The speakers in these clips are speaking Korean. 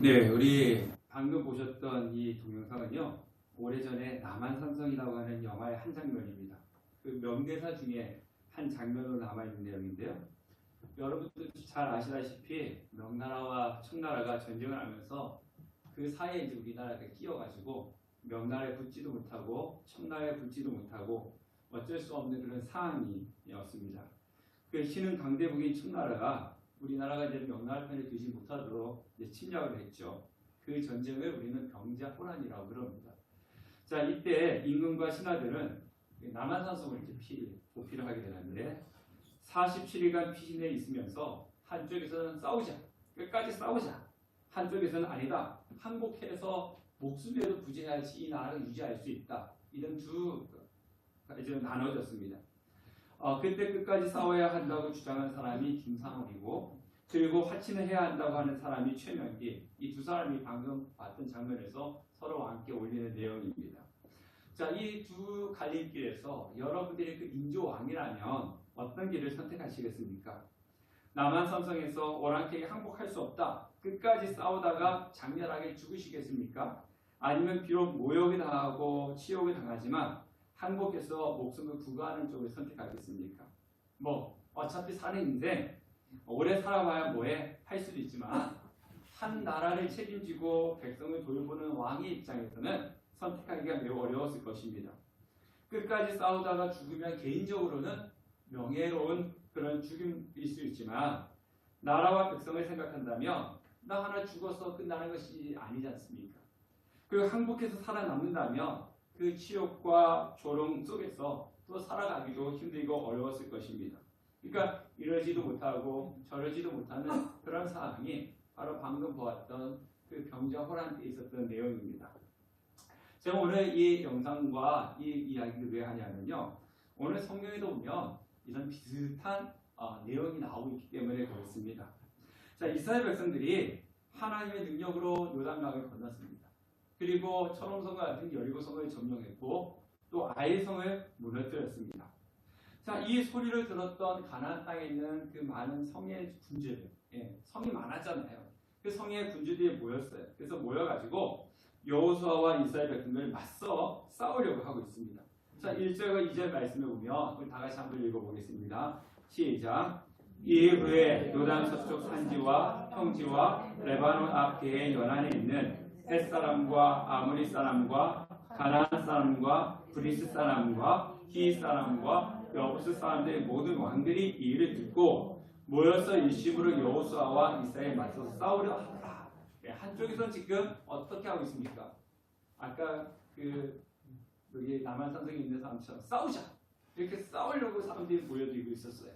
네, 우리 방금 보셨던 이 동영상은요, 오래전에 남한산성이라고 하는 영화의 한 장면입니다. 그 명대사 중에 한 장면으로 남아있는 내용인데요. 여러분들 잘 아시다시피 명나라와 청나라가 전쟁을 하면서 그 사이에 이제 우리나라가 끼어가지고 명나라에 붙지도 못하고 청나라에 붙지도 못하고 어쩔 수 없는 그런 상황이었습니다. 그 신흥 강대국인 청나라가 우리나라가 이제 명나라 편에 들지 못하도록 이제 침략을 했죠. 그 전쟁을 우리는 병자호란이라고 그럽니다. 자 이때 임금과 신하들은 남한산성을 이제 피, 보필을 하게 되는데 47일간 피신해 있으면서 한쪽에서는 싸우자 끝까지 싸우자 한쪽에서는 아니다 항복해서 목숨이라도 부지해야지 이 나라를 유지할 수 있다 이런 두 이제 나눠졌습니다. 어, 그때 끝까지 싸워야 한다고 주장한 사람이 김상원이고 그리고 화친을 해야 한다고 하는 사람이 최명기 이 두 사람이 방금 봤던 장면에서 서로 함께 올리는 내용입니다. 자, 이 두 갈림길에서 여러분들이 그 인조왕이라면 어떤 길을 선택하시겠습니까? 남한 삼성에서 오랑캐에 항복할 수 없다. 끝까지 싸우다가 장렬하게 죽으시겠습니까? 아니면 비록 모욕이 당하고 치욕이 당하지만 항복해서 목숨을 부과하는 쪽을 선택하겠습니까? 뭐 어차피 사는 인생 오래 살아봐야 뭐해 할 수도 있지만 한 나라를 책임지고 백성을 돌보는 왕의 입장에서는 선택하기가 매우 어려웠을 것입니다. 끝까지 싸우다가 죽으면 개인적으로는 명예로운 그런 죽음일 수 있지만 나라와 백성을 생각한다면 나 하나 죽어서 끝나는 것이 아니지 않습니까? 그리고 항복해서 살아남는다면 그 치욕과 조롱 속에서 또 살아가기도 힘들고 어려웠을 것입니다. 그러니까 이러지도 못하고 저러지도 못하는 그런 상황이 바로 방금 보았던 그 병자 호란 때 있었던 내용입니다. 제가 오늘 이 영상과 이 이야기를 왜 하냐면요. 오늘 성경에도 보면 이런 비슷한 어, 내용이 나오고 있기 때문에 그렇습니다. 자, 이스라엘 백성들이 하나님의 능력으로 요단강을 건넜습니다. 그리고 철옹성과 같은 여리고성을 점령했고 또 아이성을 무너뜨렸습니다. 자, 이 소리를 들었던 가나안 땅에 있는 그 많은 성의 군주들, 예, 성이 많았잖아요. 그 성의 군주들이 모였어요. 그래서 모여가지고 여호수아와 이스라엘 백성을 맞서 싸우려고 하고 있습니다. 자, 1절과 2절 말씀을 보면 우리 다 같이 한번 읽어보겠습니다. 시작. 이후에 요단 서쪽 산지와 평지와 레바논 앞 개의 연안에 있는 햇 사람과 아모리 사람과 가나안 사람과 브리스 사람과 히 사람과 여부스 사람들의 모든 왕들이 이 일을 듣고 모여서 일심으로 여호수아와 이스라엘 맞서서 싸우려 하더라. 예, 한쪽에서는 지금 어떻게 하고 있습니까? 아까 그 여기 남한 산성에 있는 사람처럼 싸우자 이렇게 싸우려고 사람들이 모여들고 있었어요.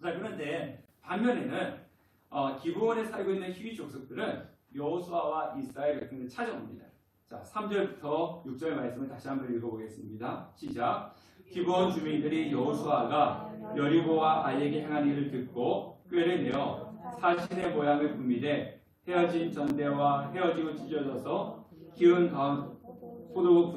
자 그런데 반면에는 어, 기브원에 살고 있는 히위 족속들은 여호수아와 이스라엘 백성을 찾아옵니다. 자 3절부터 6절 말씀을 다시 한번 읽어보겠습니다. 시작. 기브원 주민들이 여호수아가 여리고와 아이에게 향한 일을 듣고 꾀를 내어 사신의 모양을 꾸미되 헤어진 전대와 헤어지고 찢어져서 기운 가운 포도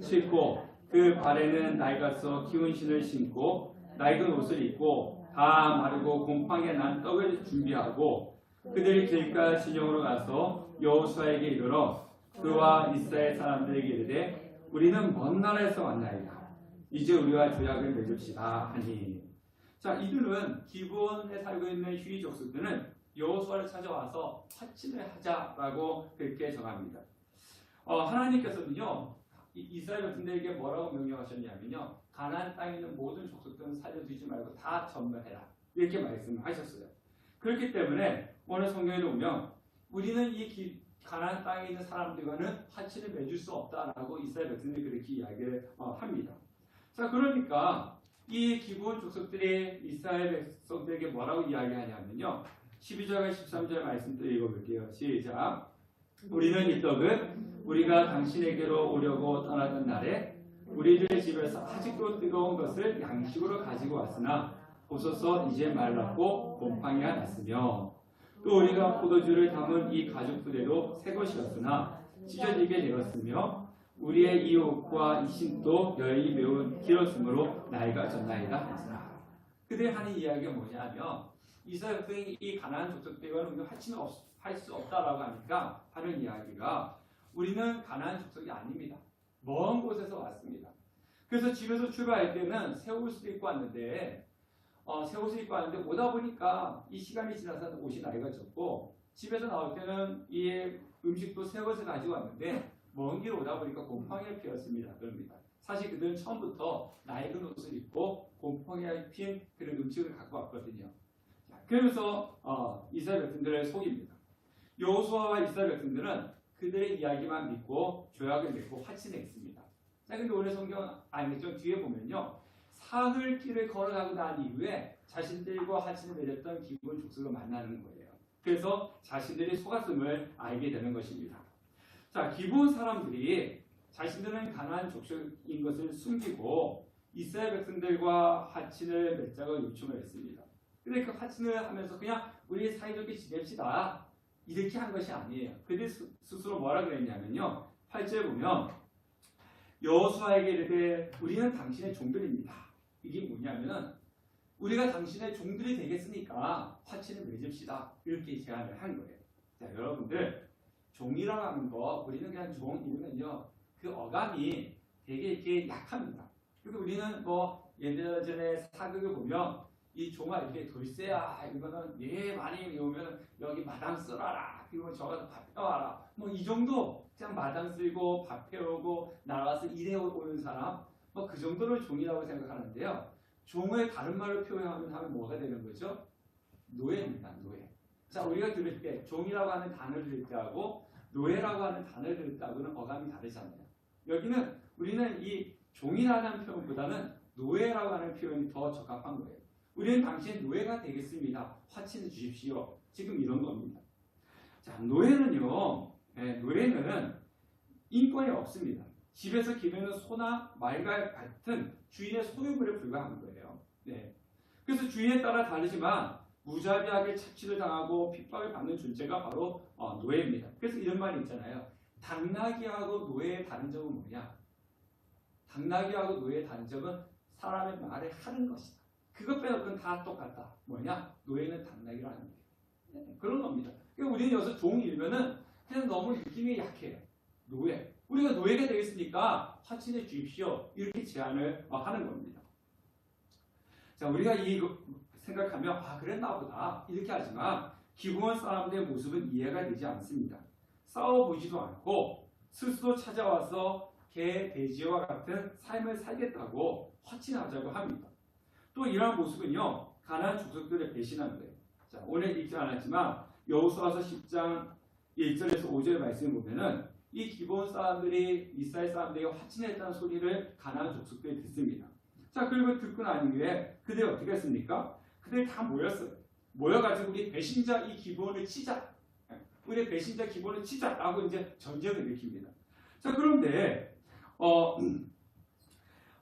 싣고 그 발에는 낡아서 기운 신을 신고 낡은 옷을 입고 다 마르고 곰팡이에 난 떡을 준비하고 그들이 길가 진영으로 가서 여호수아에게 이르러 그와 이스라엘 사람들에게 이르되 우리는 먼 나라에서 왔나이다 이제 우리와 조약을 맺읍시다 하니 자 이들은 기본에 살고 있는 휴이 족속들은 여호수아를 찾아와서 화친을 하자라고 그렇게 정합니다. 어, 하나님께서는요 이- 이스라엘 백성들에게 뭐라고 명령하셨냐면요 가나안 땅에 있는 모든 족속들은 살려두지 말고 다 전멸해라 이렇게 말씀하셨어요. 그렇기 때문에 오늘 성경에 보면 우리는 이 기- 가나안 땅에 있는 사람들과는 화친을 맺을 수 없다라고 이스라엘 백성들이 그렇게 이야기를 어, 합니다. 자 그러니까 이 기본 족속들이 이스라엘 백성들에게 뭐라고 이야기하냐면요 12절과 13절 말씀도 읽어볼게요. 시작. 우리는 이 떡은 우리가 당신에게로 오려고 떠나던 날에 우리들 집에서 아직도 뜨거운 것을 양식으로 가지고 왔으나 보소서 이제 말랐고 곰팡이가 났으며 또 우리가 포도주를 담은 이 가죽 부대도 새 것이었으나 찢어지게 되었으며 우리의 이 옷과 이 신도 여인이 매우 길었으므로 낡아졌나이다 하더라. 그들이 하는 이야기가 뭐냐면 이스라엘 백성이 이 가나안 족속들과는 우리는 할수는 할수 없다라고 하니까 하는 이야기가 우리는 가나안 족속이 아닙니다. 먼 곳에서 왔습니다. 그래서 집에서 출발할 때는 새 옷을 입고 왔는데 어, 새 옷을 입고 왔는데 오다 보니까 이 시간이 지나서 옷이 나이가 졌고 집에서 나올 때는 이 음식도 새 것을 가지고 왔는데 먼 길 오다 보니까 곰팡이가 피었습니다. 그럽니다. 사실 그들은 처음부터 낡은 옷을 입고 곰팡이가 핀 그런 음식을 갖고 왔거든요. 자, 그러면서 어, 이스라엘 백성들을 속입니다. 여호수아와 이스라엘 백성들은 그들의 이야기만 믿고 조약을 맺고 화친해 있습니다. 자, 근데 오늘 성경 아니 좀 뒤에 보면요. 사흘 길을 걸어가고 난 이후에 자신들과 화친을 맺었던 기본 족속을 만나는 거예요. 그래서 자신들이 속았음을 알게 되는 것입니다. 자, 기본 사람들이 자신들은 가난한 족속인 것을 숨기고 이스라엘 백성들과 화친을 맺자고 요청을 했습니다. 근데 그 화친을 하면서 그냥 우리 사이좋게 지냅시다. 이렇게 한 것이 아니에요. 그들 스- 스스로 뭐라 그랬냐면요. 8절 보면 여호수아에게 이르되 우리는 당신의 종들입니다. 이게 뭐냐면은 우리가 당신의 종들이 되겠으니까 화친을 맺읍시다. 이렇게 제안을 한 거예요. 자, 여러분들 종이라고 하는 거 우리는 그냥 종 이러면요. 그 어감이 되게 이렇게 약합니다. 그리고 우리는 뭐 예전에 사극을 보면 이 종아 이렇게 돌쇠야 이거는 예 많이 오면 여기 마당 쓸어라 그리고 저가서 밥 해와라 뭐 이 정도 그냥 마당 쓸고 밥 해오고 나와서 일해 오는 사람 뭐 그 정도를 종이라고 생각하는데요 종을 다른 말로 표현하면 하면 뭐가 되는 거죠 노예입니다 노예 자 우리가 들을 때 종이라고 하는 단어를 들을 때하고 노예라고 하는 때하고는 어감이 다르잖아요 여기는 우리는 이 종이라는 표현보다는 노예라고 하는 표현이 더 적합한 거예요. 우리는 당신의 노예가 되겠습니다. 화친해 주십시오. 지금 이런 겁니다. 자, 노예는요, 예, 노예는 인권이 없습니다. 집에서 기르는 소나 말과 같은 주인의 소유물에 불과한 거예요. 네. 그래서 주인에 따라 다르지만 무자비하게 착취를 당하고 핍박을 받는 존재가 바로 어, 노예입니다. 그래서 이런 말이 있잖아요. 당나귀하고 노예의 다른 점은 뭐냐? 당나귀하고 노예의 다른 점은 사람의 말을 하는 것이다. 그것 빼놓고는 다 똑같다. 뭐냐? 노예는 당나귀라는 거예요. 네, 그런 겁니다. 그러니까 우리는 여기서 종 일면은 그냥 너무 느낌이 약해요. 노예. 우리가 노예가 되겠으니까 화친해 주십시오. 이렇게 제안을 어, 하는 겁니다. 자, 우리가 이 생각하면 아 그랬나 보다 이렇게 하지만 기부원 사람들의 모습은 이해가 되지 않습니다. 싸워보지도 않고 스스로 찾아와서 개, 돼지와 같은 삶을 살겠다고 화친하자고 합니다. 또 이러한 모습은요 가난한 족속들을 배신한 거예요. 자 오늘 읽지 않았지만 여호수아서 10장 1절에서 5절 말씀 보면은 이 기본 사람들이 이스라엘 사람들에게 화친했다는 소리를 가난한 족속들이 듣습니다. 자 그리고 듣고 난 이후에 그들이 어떻게 했습니까? 그들이 다 모였어요. 모여가지고 우리 배신자 이 기본을 치자. 우리 배신자 기본을 치자라고 이제 전쟁을 일으킵니다. 자 그런데 어,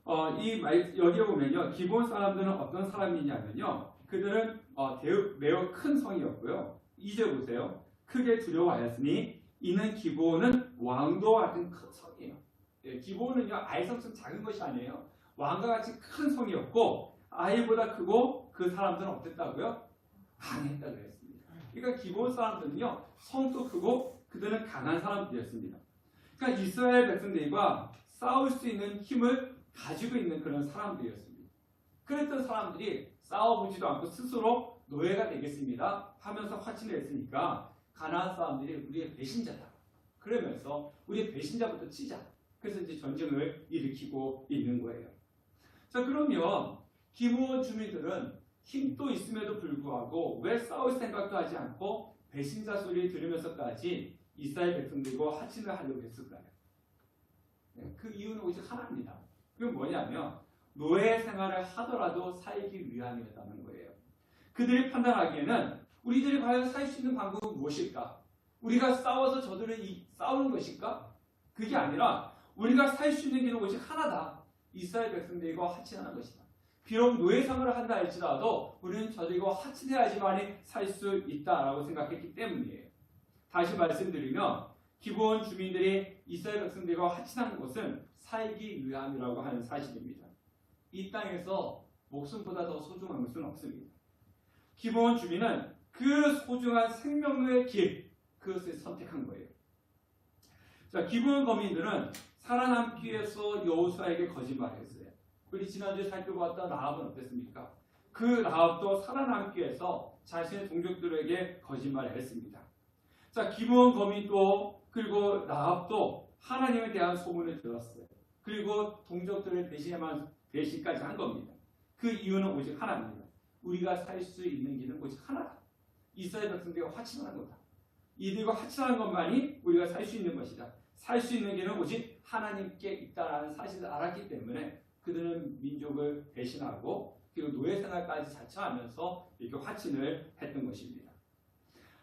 어, 이 말, 여기에 보면요 기본 사람들은 어떤 사람이냐면요 그들은 어, 대우, 매우 큰 성이었고요. 이제 보세요. 크게 두려워하였으니 이는 기본은 왕도 같은 큰 성이에요. 예, 기본은요 아이성처럼 작은 것이 아니에요. 왕과 같이 큰 성이었고 아이보다 크고 그 사람들은 어땠다고요? 강했다 그랬습니다. 그러니까 기본 사람들은요 성도 크고 그들은 강한 사람들이었습니다. 그러니까 이스라엘 백성들과 싸울 수 있는 힘을 가지고 있는 그런 사람들이었습니다. 그랬던 사람들이 싸워보지도 않고 스스로 노예가 되겠습니다 하면서 화친을 했으니까 가나안 사람들이 우리의 배신자다. 그러면서 우리의 배신자부터 치자. 그래서 이제 전쟁을 일으키고 있는 거예요. 자 그러면 기부원 주민들은 힘도 있음에도 불구하고 왜 싸울 생각도 하지 않고 배신자 소리를 들으면서까지 이스라엘 백성들과 화친을 하려고 했을까요? 네, 그 이유는 오직 하나입니다. 그건 뭐냐면 노예 생활을 하더라도 살기 위함이었다는 거예요. 그들이 판단하기에는 우리들이 과연 살 수 있는 방법은 무엇일까? 우리가 싸워서 저들을 이, 싸우는 것일까? 그게 아니라 우리가 살 수 있는 길은 오직 하나다. 이스라엘 백성들과 화친하는 것이다. 비록 노예 생활을 한다 할지라도 우리는 저들과 화친해야지만이 살 수 있다라고 생각했기 때문이에요. 다시 말씀드리면 기본 주민들이 이스라엘 백성들과 화친하는 것은 살기 위함이라고 하는 사실입니다. 이 땅에서 목숨보다 더 소중한 것은 없습니다. 기본 주민은 그 소중한 생명의 길 그것을 선택한 거예요. 자, 기본 거민들은 살아남기 위해서 여호수아에게 거짓말했어요. 우리 지난주에 살펴봤던 라합은 어땠습니까? 그 라합도 살아남기 위해서 자신의 동족들에게 거짓말을 했습니다. 자, 기본 거민도 그리고 라합도 하나님에 대한 소문을 들었어요. 그리고 동족들을 대신해만 대신까지 한 겁니다. 그 이유는 오직 하나입니다. 우리가 살 수 있는 길은 오직 하나다. 이스라엘 백성들과 화친하는 거다. 이들과 화친하는 것만이 우리가 살 수 있는 것이다. 살 수 있는 길은 오직 하나님께 있다라는 사실을 알았기 때문에 그들은 민족을 배신하고 그리고 노예 생활까지 자처하면서 이렇게 화친을 했던 것입니다.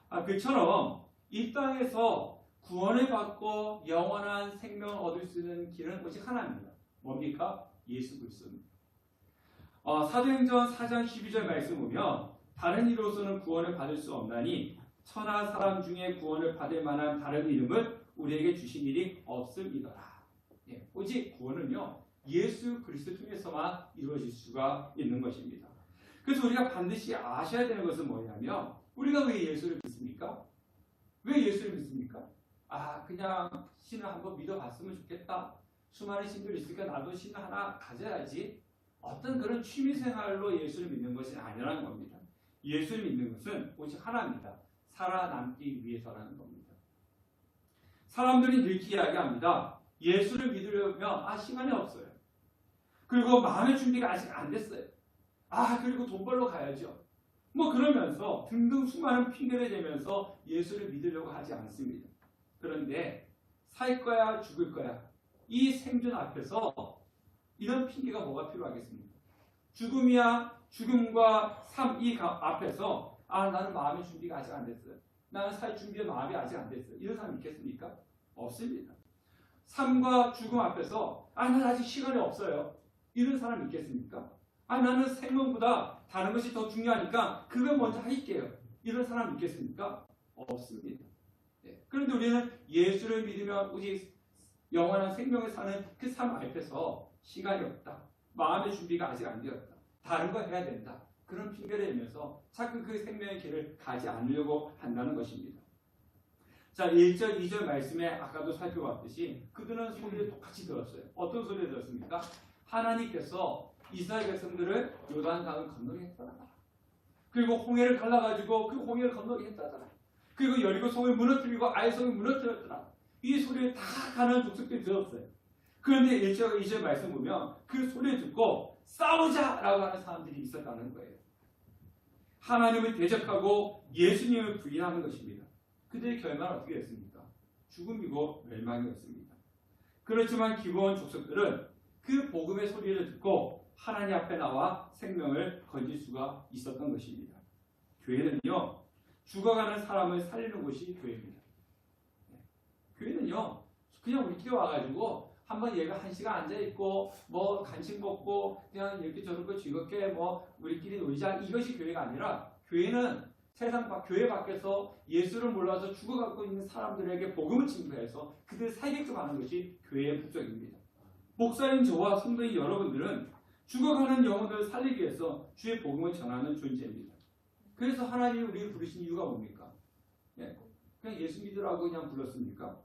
아, 그처럼 이 땅에서 구원을 받고 영원한 생명을 얻을 수 있는 길은 오직 하나입니다. 뭡니까? 예수 그리스도입니다. 어, 사도행전 4장 12절 말씀 보면 다른 이로서는 구원을 받을 수 없나니 천하 사람 중에 구원을 받을 만한 다른 이름을 우리에게 주신 일이 없음이더라. 예, 오직 구원은요 예수 그리스도 통해서만 이루어질 수가 있는 것입니다. 그래서 우리가 반드시 아셔야 되는 것은 뭐냐면 우리가 왜 예수를 믿습니까? 왜 예수를 믿습니까? 아 그냥 신을 한번 믿어봤으면 좋겠다. 수많은 신들이 있으니까 나도 신을 하나 가져야지. 어떤 그런 취미생활로 예수를 믿는 것이 아니라는 겁니다. 예수를 믿는 것은 오직 하나입니다. 살아남기 위해서라는 겁니다. 사람들이 이렇게 이야기합니다. 예수를 믿으려면 아 시간이 없어요. 그리고 마음의 준비가 아직 안 됐어요. 아 그리고 돈 벌러 가야죠. 뭐 그러면서 등등 수많은 핑계를 대면서 예수를 믿으려고 하지 않습니다. 그런데 살 거야 죽을 거야 이 생존 앞에서 이런 핑계가 뭐가 필요하겠습니까? 죽음이야 죽음과 삶 이 앞에서 아 나는 마음의 준비가 아직 안 됐어요. 나는 살 준비의 마음이 아직 안 됐어요. 이런 사람 있겠습니까? 없습니다. 삶과 죽음 앞에서 아 나는 아직 시간이 없어요. 이런 사람 있겠습니까? 아 나는 생명보다 다른 것이 더 중요하니까 그걸 먼저 할게요. 이런 사람 있겠습니까? 없습니다. 네. 그런데 우리는 예수를 믿으면 오직 영원한 생명을 사는 그 삶 앞에서 시간이 없다. 마음의 준비가 아직 안 되었다. 다른 거 해야 된다. 그런 핑계를 대면서 자꾸 그 생명의 길을 가지 않으려고 한다는 것입니다. 자, 1절, 2절 말씀에 아까도 살펴봤듯이 그들은 소리를 똑같이 들었어요. 어떤 소리를 들었습니까? 하나님께서 이스라엘 백성들을 요단강을 건너게 했더라. 그리고 홍해를 갈라가지고 그 홍해를 건너게 했다더라. 그리고 여리고 성을 무너뜨리고 아이 성을 무너뜨렸더라. 이 소리를 다 가는 족속들이 들었어요. 그런데 1절, 2절 말씀 보면 그 소리를 듣고 싸우자라고 하는 사람들이 있었다는 거예요. 하나님을 대적하고 예수님을 부인하는 것입니다. 그들의 결말은 어떻게 됐습니까? 죽음이고 멸망이었습니다. 그렇지만 기본 족속들은 그 복음의 소리를 듣고 하나님 앞에 나와 생명을 건질 수가 있었던 것입니다. 교회는요, 죽어가는 사람을 살리는 곳이 교회입니다. 네. 교회는요, 그냥 우리끼리 와가지고 한번 얘가 한 시간 앉아 있고 뭐 간식 먹고 그냥 이렇게 저렇게 즐겁게 뭐 우리끼리 놀자 이것이 교회가 아니라 교회는 세상 밖 교회 밖에서 예수를 몰라서 죽어가고 있는 사람들에게 복음을 증거해서 그들 살게끔 하는 것이 교회의 목적입니다. 목사인 저와 성도인 여러분들은 죽어가는 영혼들을 살리기 위해서 주의 복음을 전하는 존재입니다. 그래서 하나님이 우리를 부르신 이유가 뭡니까? 예, 그냥 예수 믿으라고 그냥 불렀습니까?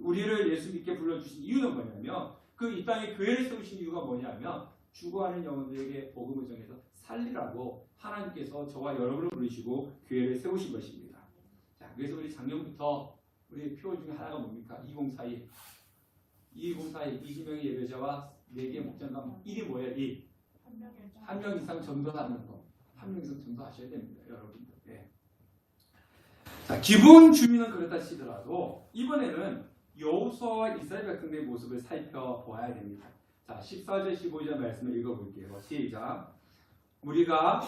우리를 예수 믿게 불러주신 이유는 뭐냐면 그 이 땅에 교회를 세우신 이유가 뭐냐면 죽어가는 영혼들에게 복음을 전해서 살리라고 하나님께서 저와 여러분을 부르시고 교회를 세우신 것입니다. 자, 그래서 우리 작년부터 우리 표 중에 하나가 뭡니까? 2042. 2042 이기명의 예배자와 4개의 목장감 1이 뭐예요? 1. 한명 이상 전도하는 거. 한 명 이상 전도하셔야 됩니다. 여러분들. 네. 자, 기본 주민은 그렇다 치더라도 이번에는 여호수아와 이스라엘 백성들의 모습을 살펴보아야 됩니다. 자, 14절 15절 말씀을 읽어볼게요. 시작. 우리가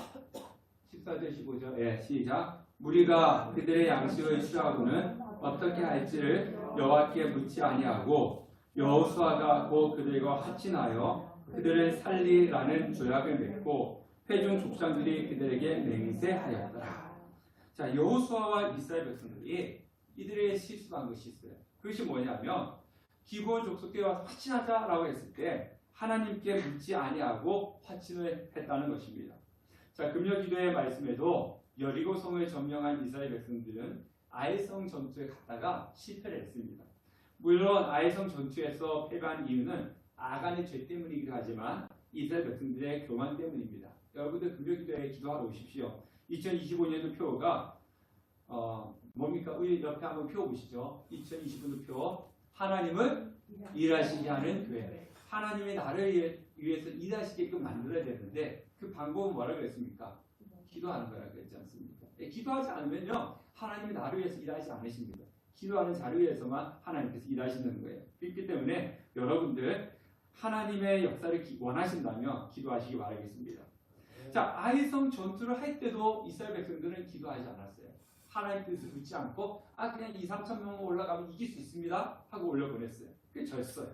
14절 15절 예, 시작. 우리가 그들의 양식을 취하고는 어떻게 할지를 여호와께 묻지 아니하고 여호수아가 곧 그들과 합친하여 그들을 살리라는 조약을 맺고 회중 족장들이 그들에게 맹세하였더라. 자, 여호수아와 이스라엘 백성들이 이들의 실수한 것이 있어요. 그것이 뭐냐면 기본 족속들과 화친하자라고 했을 때 하나님께 묻지 아니하고 화친을 했다는 것입니다. 자, 금요 기도의 말씀에도 여리고 성을 점령한 이스라엘 백성들은 아이성 전투에 갔다가 실패를 했습니다. 물론 아이성 전투에서 패배한 이유는 아간의 죄 때문이기도 하지만 이스라엘 백성들의 교만 때문입니다. 여러분들 금요기도에 기도하러 오십시오. 2025년도 표가 어, 뭡니까? 우리 옆에 한번 표 보시죠. 2025년도 표 하나님을 일하시게 하는 교회. 하나님의 나를 위해서 일하시게끔 만들어야 되는데 그 방법은 뭐라 그랬습니까? 기도하는 거라 그랬지 않습니까? 예, 기도하지 않으면요 하나님이 나를 위해서 일하지 않으십니다. 기도하는 자를 위해서만 하나님께서 일하시는 거예요. 그렇기 때문에 여러분들 하나님의 역사를 기- 원하신다면 기도하시기 바라겠습니다. 자 아이성 전투를 할 때도 이스라엘 백성들은 기도하지 않았어요. 하나님 뜻을 묻지 않고 아 그냥 2, 3천 명 올라가면 이길 수 있습니다 하고 올려보냈어요. 그게 졌어요.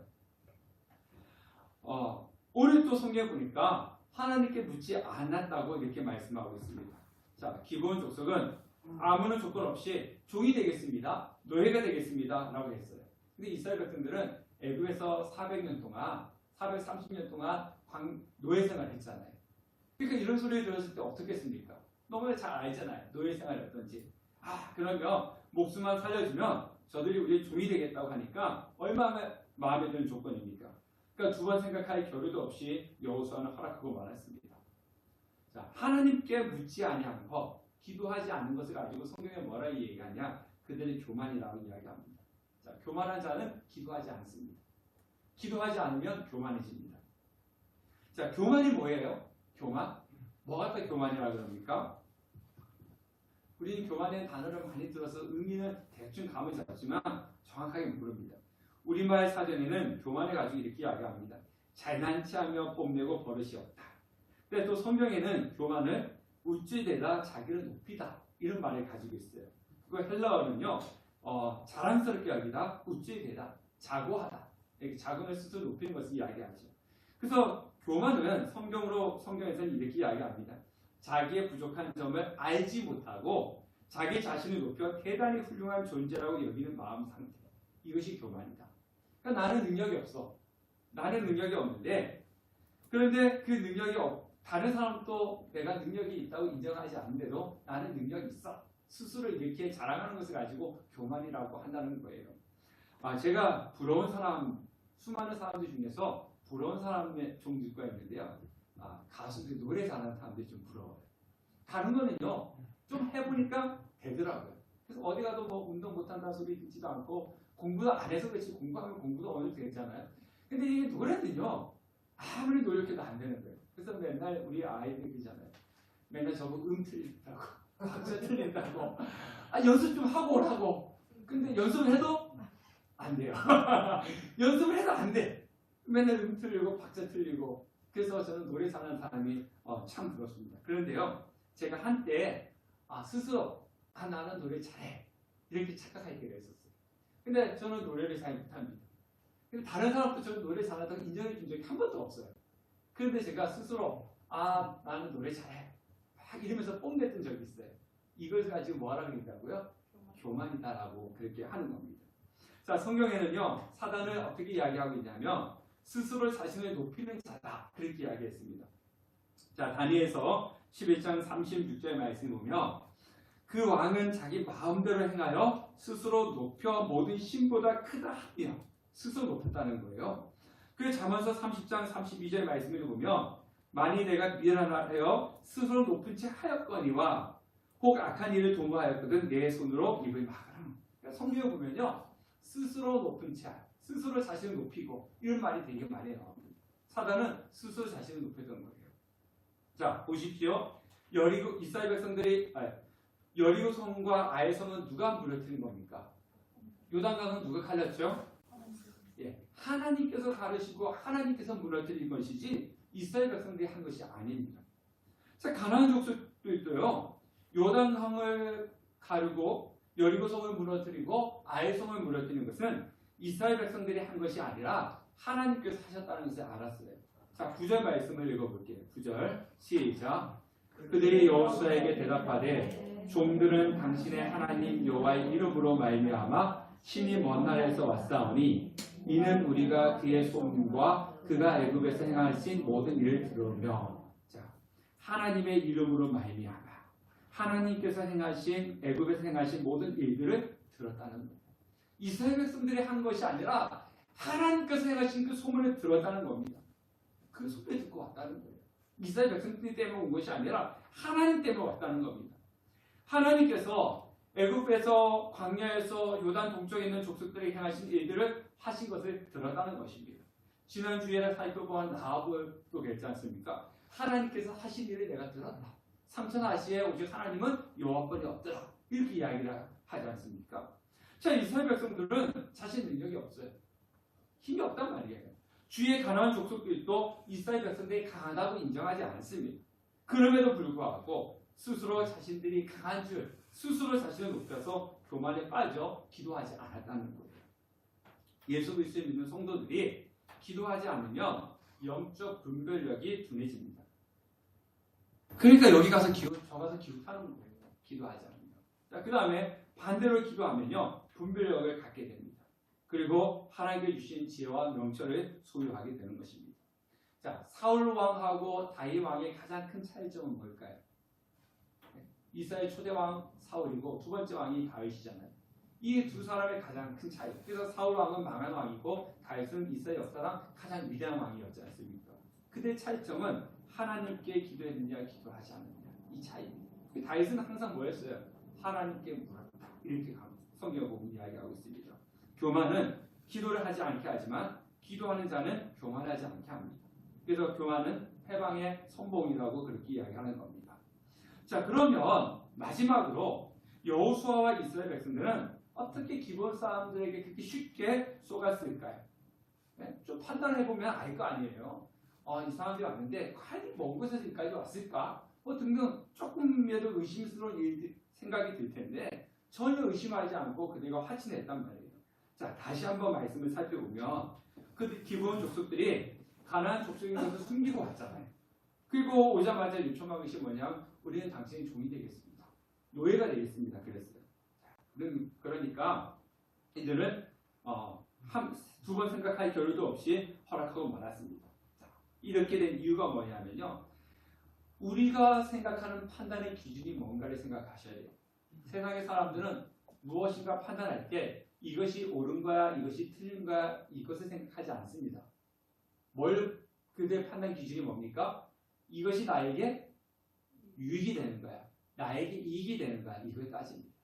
어, 오늘 또 성경에 보니까 하나님께 묻지 않았다고 이렇게 말씀하고 있습니다. 자, 기본 족속은 아무런 조건 없이 종이 되겠습니다. 노예가 되겠습니다. 라고 했어요. 근데 이스라엘 백성들은 애굽에서 400년 동안 430년 동안 광, 노예 생활을 했잖아요. 그러니까 이런 소리를 들었을 때 어떻겠습니까? 너무 잘 알잖아요. 노예 생활이 어떤지. 아, 그러면 목숨만 살려주면 저들이 우리 종이 되겠다고 하니까 얼마나 마음에 드는 조건입니까? 그러니까 두 번 생각할 겨를도 없이 여호수아는 허락하고 말았습니다. 자, 하나님께 묻지 아니한 것, 기도하지 않는 것을 가지고 성경에 뭐라 얘기하냐? 그들의 교만이라고 이야기합니다. 자, 교만한 자는 기도하지 않습니다. 기도하지 않으면 교만해집니다. 자, 교만이 뭐예요? 교만? 뭐 갖다 교만이라 그럽니까? 우리는 교만의 단어를 많이 들어서 의미는 대충 감을 잡지만 정확하게 모릅니다. 우리말 사전에는 교만을 가지고 이렇게 이야기합니다. 잘난치 하며 뽐내고 버릇이 없다. 근데 또 성경에는 교만을 우쭐대다 자기를 높이다 이런 말을 가지고 있어요. 그거 헬라어는요 어, 자랑스럽게 여기다 우쭐대다 자고하다 이렇게 자금을 스스로 높이는 것을 이야기하죠. 그래서 교만은 성경으로 성경에서는 이렇게 이야기합니다. 자기의 부족한 점을 알지 못하고 자기 자신을 높여 대단히 훌륭한 존재라고 여기는 마음 상태. 이것이 교만이다. 그러니까 나는 능력이 없어. 나는 능력이 없는데 그런데 그 능력이 없, 다른 사람도 내가 능력이 있다고 인정하지 않는데도 나는 능력이 있어. 스스로 이렇게 자랑하는 것을 가지고 교만이라고 한다는 거예요. 아, 제가 부러운 사람, 수많은 사람들 중에서 부러운 사람의 종류가 있는데요. 아, 가수들이 노래 잘하는 사람들이 좀 부러워요. 다른 거는요, 좀 해보니까 되더라고요. 그래서 어디 가도 뭐 운동 못한다는 소리 듣지도 않고 공부도 안 해서 그렇지 공부하면 공부도 어느 정도 되잖아요. 근데 이 노래는요, 아무리 노력해도 안 되는 거예요. 그래서 맨날 우리 아이들이잖아요. 맨날 저보고 음 틀린다고, 박자 틀린다고. 아, 연습 좀 하고 오라고. 근데 연습을 해도 안 돼요. 연습을 해도 안 돼. 맨날 음 틀리고 박자 틀리고. 그래서 저는 노래 잘하는 사람이 어, 참 부럽습니다. 그런데요, 제가 한때 아, 스스로 아 나는 노래 잘해 이렇게 착각할 때가 있었어요. 근데 저는 노래를 잘 못합니다. 근데 다른 사람도 저는 노래 잘한다고 인정해 준 적이 한 번도 없어요. 그런데 제가 스스로 아 나는 노래 잘해 막 이러면서 뽐냈던 적이 있어요. 이걸 가지고 뭐하라 그런다고요? 교만이다라고 그렇게 하는 겁니다. 자 성경에는요 사단을 어떻게 이야기하고 있냐면 스스로 자신을 높이는 자다 그렇게 이야기했습니다. 자 다니엘서 11장 36절 말씀 보면 그 왕은 자기 마음대로 행하여 스스로 높여 모든 신보다 크다 하며 스스로 높였다는 거예요. 그 잠언서 30장 32절 말씀을 보면 만일 내가 미련하여 스스로 높은 채 하였거니와 혹 악한 일을 도모하였거든 내 손으로 입을 막으라. 그러니까 성경에 보면요 스스로 높은 채 스스로 자신을 높이고 이런 말이 되게 나옵니다. 사단은 스스로 자신을 높였던 거예요. 자 보십시오. 여리고 이스라엘 백성들이 아, 여리고 성과 아의 성은 누가 무너뜨린 겁니까? 요단강은 누가 갈렸죠? 예, 하나님께서 가르시고 하나님께서 무너뜨린 것이지 이스라엘 백성들이 한 것이 아닙니다. 자 가나안 족속도 있어요. 요단강을 가르고 여리고 성을 무너뜨리고 아의 성을 무너뜨리는 것은 이스라엘 백성들이 한 것이 아니라 하나님께서 하셨다는 것을 알았어요. 자 9절 말씀을 읽어볼게요. 9절 시작. 그들이 여호수아에게 대답하되 종들은 당신의 하나님 여호와의 이름으로 말미암아 신이 먼 나라에서 왔사오니 이는 우리가 그의 소문과 그가 애굽에서 행하신 모든 일을 들으며 자 하나님의 이름으로 말미암아 하나님께서 행하신 애굽에서 행하신 모든 일들을 들었다는 거예요. 이스라엘 백성들이 한 것이 아니라 하나님께서 행하신 그 소문을 들었다는 겁니다. 그 소문을 듣고 왔다는 거예요. 이스라엘 백성들 때문에 온 것이 아니라 하나님 때문에 왔다는 겁니다. 하나님께서 애굽에서 광야에서 요단 동쪽에 있는 족속들에게 행하신 일들을 하신 것을 들었다는 것입니다. 지난 주에 살펴본 나하볼도 그랬지 않습니까? 하나님께서 하신 일을 내가 들었다. 삼천 아시에 오직 하나님은 여호와뿐이 없더라. 이렇게 이야기를 하지 않습니까? 자 이스라엘 백성들은 자신 능력이 없어요. 힘이 없단 말이에요. 주의 가나안 족속들도 이스라엘 백성들이 강하다고 인정하지 않습니다. 그럼에도 불구하고 스스로 자신들이 강한 줄, 스스로 자신을 높여서 교만에 빠져 기도하지 않았다는 거예요. 예수 그리스도를 믿는 성도들이 기도하지 않으면 영적 분별력이 둔해집니다. 그러니까 여기 가서 기도, 저 가서 기도하는 거예요. 기도하지 않으면. 자, 그 다음에 반대로 기도하면요. 분별력을 갖게 됩니다. 그리고 하나님께 주신 지혜와 명철을 소유하게 되는 것입니다. 자, 사울 왕하고 다윗 왕의 가장 큰 차이점은 뭘까요? 이스라엘 초대 왕 사울이고 두 번째 왕이 다윗이잖아요. 이 두 사람의 가장 큰 차이. 그래서 사울 왕은 망한 왕이고 다윗은 이스라엘 역사상 가장 위대한 왕이었지 않습니까? 그들의 차이점은 하나님께 기도했느냐 기도하지 않느냐 이 차이입니다. 그 다윗은 항상 뭐였어요? 하나님께 물었다. 이렇게 성경 보면 이야기하고 있습니다. 교만은 기도를 하지 않게 하지만 기도하는 자는 교만하지 않게 합니다. 그래서 교만은 해방의 선봉이라고 그렇게 이야기하는 겁니다. 자 그러면 마지막으로 여호수아와 이스라엘 백성들은 어떻게 기본 사람들에게 그렇게 쉽게 속았을까요? 네? 좀 판단해 보면 알 거 아니에요. 어, 이 사람들이 왔는데 과연 먼 곳에서 여기까지 왔을까? 뭐 등등 조금이라도 의심스러운 일들 생각이 들 텐데 전혀 의심하지 않고 그들과 확신했단 말이에요. 자 다시 한번 말씀을 살펴보면 그 기본 족속들이 족속인 것을 숨기고 왔잖아요. 그리고 오자마자 요청한 것이 뭐냐? 우리는 당신의 종이 되겠습니다. 노예가 되겠습니다. 그랬어요. 자, 그러니까 이들은 어, 두 번 생각할 겨를도 없이 허락하고 말았습니다. 자, 이렇게 된 이유가 뭐냐면요. 우리가 생각하는 판단의 기준이 뭔가를 생각하셔야 돼요. 세상의 사람들은 무엇인가 판단할 때 이것이 옳은 거야, 이것이 틀린 거야, 이것을 생각하지 않습니다. 뭘 그들의 판단 기준이 뭡니까? 이것이 나에게 유익이 되는 거야. 나에게 이익이 되는 거야. 이걸 따집니다.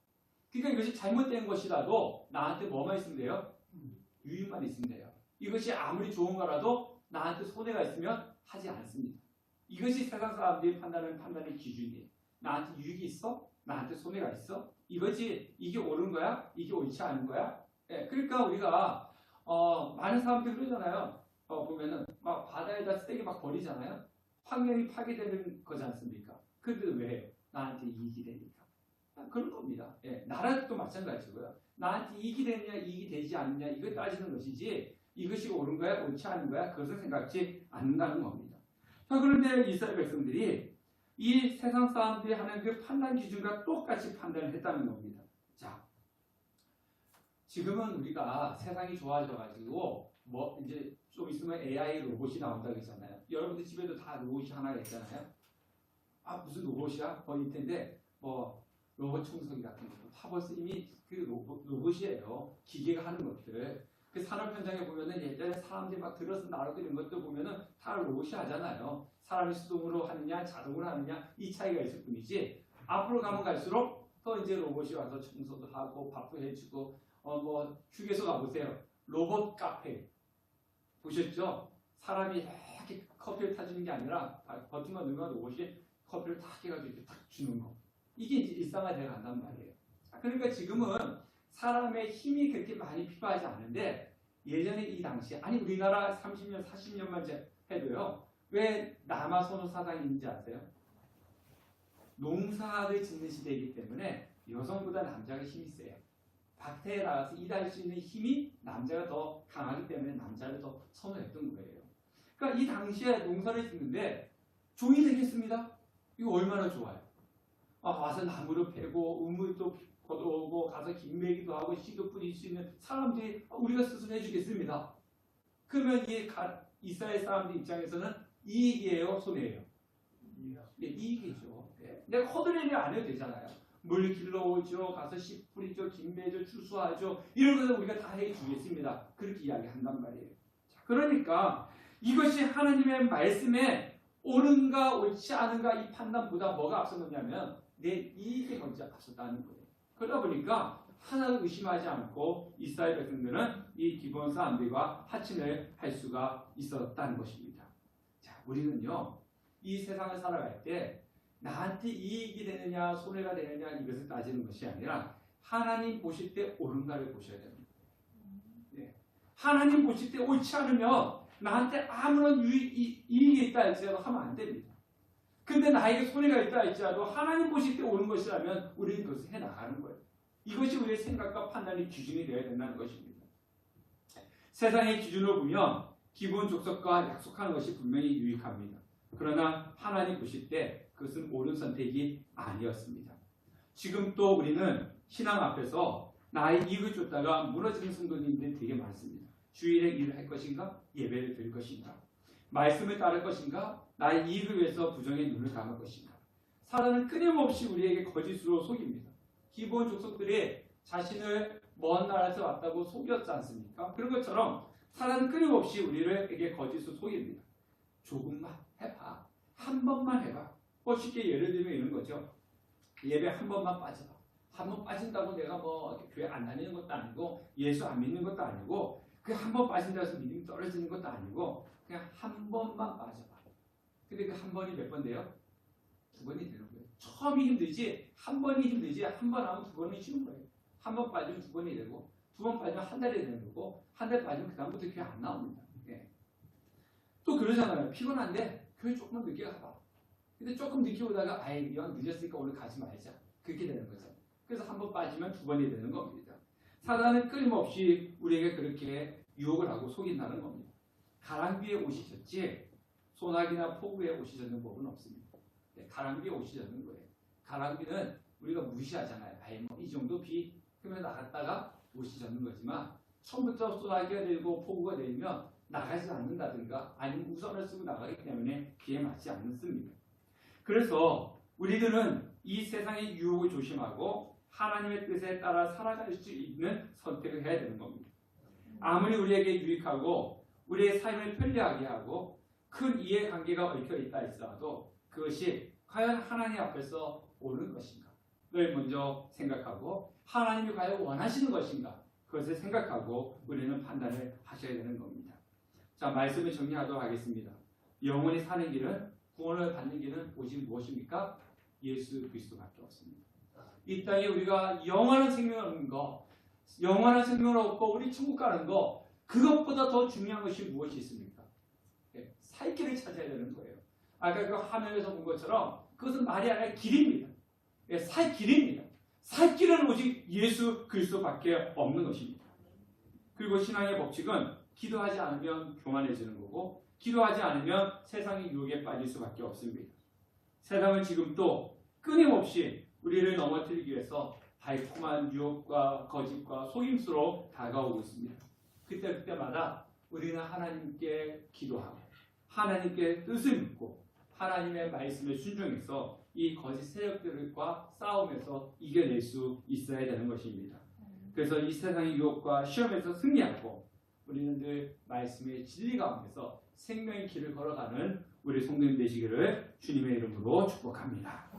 그러니까 이것이 잘못된 것이라도 나한테 뭐만 있으면 돼요? 유익만 있으면 돼요. 이것이 아무리 좋은 거라도 나한테 손해가 있으면 하지 않습니다. 이것이 세상 사람들이 판단하는 판단의 기준이에요. 나한테 유익이 있어? 나한테 손해가 있어? 이거지 이게 옳은 거야? 이게 옳지 않은 거야? 예, 그러니까 우리가 어, 많은 사람들이 그러잖아요. 어, 보면은 막 바다에다 쓰레기 막 버리잖아요. 환경이 파괴되는 거지 않습니까? 근데 왜? 나한테 이익이 되니까. 아, 그런 겁니다. 예, 나라도 마찬가지고요. 나한테 이익이 되느냐, 이익이 되지 않느냐, 이걸 따지는 것이지, 이것이 옳은 거야, 옳지 않은 거야, 그것을 생각지 않는다는 겁니다. 자, 그런데 이스라엘 백성들이 이 세상 사람들이 하는 그 판단 기준과 똑같이 판단을 했다는 겁니다. 자, 지금은 우리가 세상이 좋아져가지고, 뭐, 이제 좀 있으면 AI 로봇이 나온다고 했잖아요. 여러분들 집에도 다 로봇이 하나가 있잖아요. 아, 무슨 로봇이야? 거일 텐데, 뭐, 로봇 청소기 같은 거. 다 벌써 이미 그 로봇, 로봇이에요. 기계가 하는 것들. 그 산업 현장에 보면은 예전에 사람들이 막 들어서 나르고 이런 것도 보면은 다 로봇이 하잖아요. 사람이 수동으로 하느냐, 자동으로 하느냐, 이 차이가 있을 뿐이지. 앞으로 가면 갈수록 또 이제 로봇이 와서 청소도 하고, 밥도 해주고, 어, 뭐, 휴게소 가보세요. 로봇 카페. 보셨죠? 사람이 이렇게 커피를 타주는 게 아니라 버튼만 누르면 로봇이 커피를 탁 해가지고 이렇게 탁 주는 거. 이게 이제 일상화되어 간단 말이에요. 그러니까 지금은 사람의 힘이 그렇게 많이 필요하지 않은데 예전에 이 당시에 아니 우리나라 30년, 40년만 해도요. 왜 남아 선호 사상이 있는지 아세요? 농사를 짓는 시대이기 때문에 여성보다 남자가 힘이 세요. 밭에 나가서 일할 수 있는 힘이 남자가 더 강하기 때문에 남자를 더 선호했던 거예요. 그러니까 이 당시에 농사를 짓는데 종이 되겠습니다. 이거 얼마나 좋아요. 아, 와서 나무를 패고 우물도 걷어오고 가서 김매기도 하고 씨도 뿌릴 수 있는 사람들이 우리가 스스로 해주겠습니다. 그러면 이 이스라엘 사람들 입장에서는 이익이에요, 손해예요? 네, 이익이죠. 네. 내가 허드렛 일안 해도 되잖아요. 물 길러오죠, 가서 씨 뿌리죠, 김매죠, 추수하죠. 이런 것을 우리가 다 해주겠습니다. 그렇게 이야기한단 말이에요. 자, 그러니까 이것이 하나님의 말씀에 옳은가 옳지 않은가 이 판단보다 뭐가 앞서느냐면 내 이익이 먼저 앞섰다는 거예요. 그러다 보니까 하나도 의심하지 않고 이스라엘 백성들은 이 기본 사람들과 하친을 할 수가 있었다는 것입니다. 자, 우리는요, 이 세상을 살아갈 때 나한테 이익이 되느냐, 손해가 되느냐 이것을 따지는 것이 아니라 하나님 보실 때 옳은가를 보셔야 됩니다. 예. 하나님 보실 때 옳지 않으면 나한테 아무런 유익, 이- 이익이 있다 할지라도 하면 안 됩니다. 근데 나에게 손해가 있다 할지라도 하나님 보실 때 옳은 것이라면 우리는 그것을 해 나가는 거예요. 이것이 우리의 생각과 판단의 기준이 되어야 된다는 것입니다. 세상의 기준으로 보면 기본 족속과 약속하는 것이 분명히 유익합니다. 그러나 하나님 보실 때 그것은 옳은 선택이 아니었습니다. 지금 또 우리는 신앙 앞에서 나의 이익을 쫓다가 무너지는 성도님들이 되게 많습니다. 주일에 일을 할 것인가? 예배를 드릴 것인가? 말씀을 따를 것인가? 나의 이익을 위해서 부정의 눈을 감을 것인가? 사단은 끊임없이 우리에게 거짓으로 속입니다. 기본 족속들이 자신을 먼 나라에서 왔다고 속였지 않습니까? 그런 것처럼 사단은 끊임없이 우리에게 거짓으로 속입니다. 조금만 해봐. 한 번만 해봐. 뭐 쉽게 예를 들면 이런 거죠. 예배 한 번만 빠져봐. 한 번 빠진다고 내가 뭐 교회 안 다니는 것도 아니고 예수 안 믿는 것도 아니고 그 한 번 빠진다고 해서 믿음이 떨어지는 것도 아니고 그냥 한 번만 빠져봐. 근데 그 한 번이 몇번 돼요? 두 번이 되는 거예요. 처음이 힘들지 한 번이 힘들지 한 번 하면 두 번이 쉬운 거예요. 한 번 빠지면 두 번이 되고 두 번 빠지면 한 달이 되는 거고 한 달 빠지면 그 다음부터 교회 안 나옵니다. 예. 또 그러잖아요. 피곤한데 교회 조금만 늦게 가봐. 근데 조금 늦게 오다가 아이 미안 늦었으니까 오늘 가지 말자. 그렇게 되는 거죠. 그래서 한 번 빠지면 두 번이 되는 겁니다. 사단은 끊임없이 우리에게 그렇게 유혹을 하고 속인다는 겁니다. 가랑비에 졌지 소나기나 폭우에 젖는 법은 없습니다. 네, 가랑비에 젖는 거예요. 가랑비는 우리가 무시하잖아요. 아이 뭐이 정도 비 그러면 나갔다가 젖는 거지만 처음부터 소나기가 내리고 폭우가 내리면 나가지 않는다든가 아니면 우산을 쓰고 나가기 때문에 비에 맞지 않습니다. 그래서 우리들은 이 세상의 유혹을 조심하고 하나님의 뜻에 따라 살아갈 수 있는 선택을 해야 되는 겁니다. 아무리 우리에게 유익하고 우리의 삶을 편리하게 하고 큰 이해관계가 얽혀 있다 할지라도 그것이 과연 하나님 앞에서 옳은 것인가? 를 먼저 생각하고 하나님이 과연 원하시는 것인가? 그것을 생각하고 우리는 판단을 하셔야 되는 겁니다. 자, 말씀을 정리하도록 하겠습니다. 영원히 사는 길은 구원을 받는 길은 오직 무엇입니까? 예수 그리스도밖에 없습니다. 이 땅에 우리가 영원한 생명을 얻는 거, 영원한 생명을 얻고 우리 천국 가는 거, 그것보다 더 중요한 것이 무엇이 있습니까? 예, 살 길을 찾아야 되는 거예요. 아까 그 화면에서 본 것처럼 그것은 말이 아니라 길입니다. 예, 살 길입니다. 살 길은 오직 예수 그리스도밖에 없는 것입니다. 그리고 신앙의 법칙은 기도하지 않으면 교만해지는 거고 기도하지 않으면 세상의 유혹에 빠질 수밖에 없습니다. 세상은 지금 또 끊임없이 우리를 넘어뜨리기 위해서 달콤한 유혹과 거짓과 속임수로 다가오고 있습니다. 그때 그때마다 우리는 하나님께 기도하고 하나님께 뜻을 묻고 하나님의 말씀에 순종해서 이 거짓 세력들과 싸움에서 이겨낼 수 있어야 되는 것입니다. 그래서 이 세상의 유혹과 시험에서 승리하고 우리는 늘 말씀의 진리 가운데서 생명의 길을 걸어가는 우리 성도님 되시기를 주님의 이름으로 축복합니다.